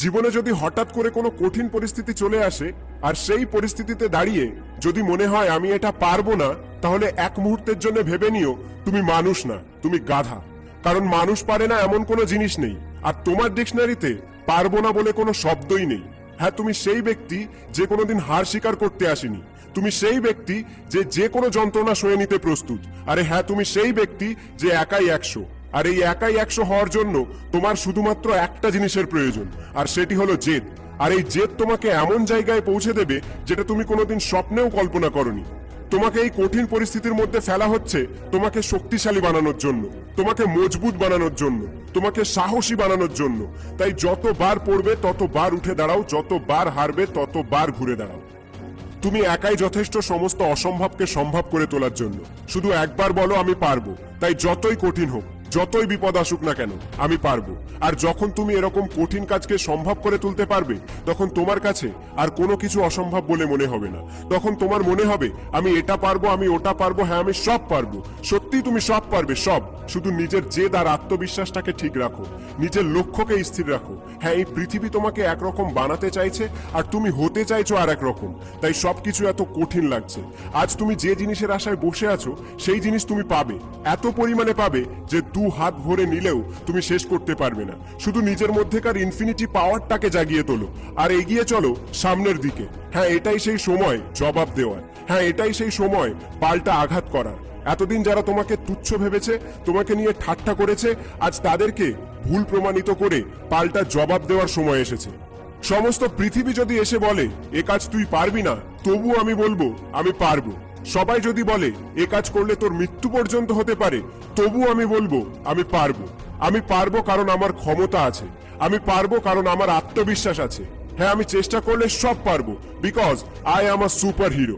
জীবনে যদি হঠাৎ করে কোনো কঠিন পরিস্থিতি চলে আসে, আর সেই পরিস্থিতিতে দাঁড়িয়ে যদি মনে হয় আমি এটা পারব না, তাহলে এক মুহূর্তের জন্য ভেবে নিও, তুমি মানুষ না, তুমি গাধা। কারণ মানুষ পারে না এমন কোনো জিনিস নেই, আর তোমার ডিকশনারিতে পারব না বলে কোনো শব্দই নেই। হ্যাঁ তুমি সেই ব্যক্তি যে কোনোদিন হার স্বীকার করতে আসেনি। তুমি সেই ব্যক্তি যে যে কোনো যন্ত্রণা সয়ে নিতে প্রস্তুত। আরে হ্যাঁ তুমি সেই ব্যক্তি যে একাই একশো। আর এই একাই একশো হওয়ার জন্য তোমার শুধুমাত্র একটা জিনিসের প্রয়োজন, আর সেটি হলো জেদ। আর এই জেদ তোমাকে এমন জায়গায় পৌঁছে দেবে যেটা তুমি কোনোদিন স্বপ্নেও কল্পনা করনি। তোমাকে এই কঠিন পরিস্থিতির মধ্যে ফেলা হচ্ছে তোমাকে শক্তিশালী বানানোর জন্য, তোমাকে মজবুত বানানোর জন্য, তোমাকে সাহসী বানানোর জন্য। তাই যতবার পড়বে, ততবার উঠে দাঁড়াও, যতবার হারবে, ততবার ঘুরে দাঁড়াও। তুমি একাই যথেষ্ট সমস্ত অসম্ভবকে সম্ভব করে তোলার জন্য। শুধু একবার বলো, আমি পারব। তাই যতই কঠিন হোক যতই বিপদ আসুক না কেন, আমি পারব। আর যখন তুমি এরকম কঠিন কাজকে সম্ভব করে তুলতে পারবে, তখন তোমার কাছে আর কোনো কিছু অসম্ভব বলে মনে হবে না। তখন তোমার মনে হবে, আমি এটা পারব, আমি ওটা পারব হ্যাঁ আমি সব পারব। সত্যি তুমি সব পারবে, সব। শুধু নিজের জেদ আর আত্মবিশ্বাসটাকে ঠিক রাখো। নিজের লক্ষ্যকে স্থির রাখো। হ্যাঁ এই পৃথিবী তোমাকে একরকম বানাতে চাইছে আর তুমি হতে চাইছো আর একরকম তাই সবকিছু এত কঠিন লাগছে। আজ তুমি যে জিনিসের আশায় বসে আছো, সেই জিনিস তুমি পাবে। এত পরিমাণে পাবে যে দু হাত ভরে নিলেও তুমি শেষ করতে পারবে না। শুধু নিজের মধ্যেকার ইনফিনিটি পাওয়ারটাকে জাগিয়ে তোলো আর এগিয়ে চলো সামনের দিকে। হ্যাঁ এটাই সেই সময় জবাব দেওয়ার। হ্যাঁ এটাই সেই সময় পাল্টা আঘাত করার। এতদিন যারা তোমাকে তুচ্ছ ভেবেছে, তোমাকে নিয়ে ঠাট্টা করেছে, আজ তাদেরকে ভুল প্রমাণিত করে পাল্টা জবাব দেওয়ার সময় এসেছে। সমস্ত পৃথিবী যদি এসে বলে, এ কাজ তুই পারবি না, তবু আমি বলব, আমি পারব। সবাই যদি বলে, এ কাজ করলে তোর মৃত্যু পর্যন্ত হতে পারে, তবু আমি বলব, আমি পারব। আমি পারব কারণ আমার ক্ষমতা আছে। আমি পারব কারণ আমার আত্মবিশ্বাস আছে। হ্যাঁ আমি চেষ্টা করলে সব পারব। Because I am a super hero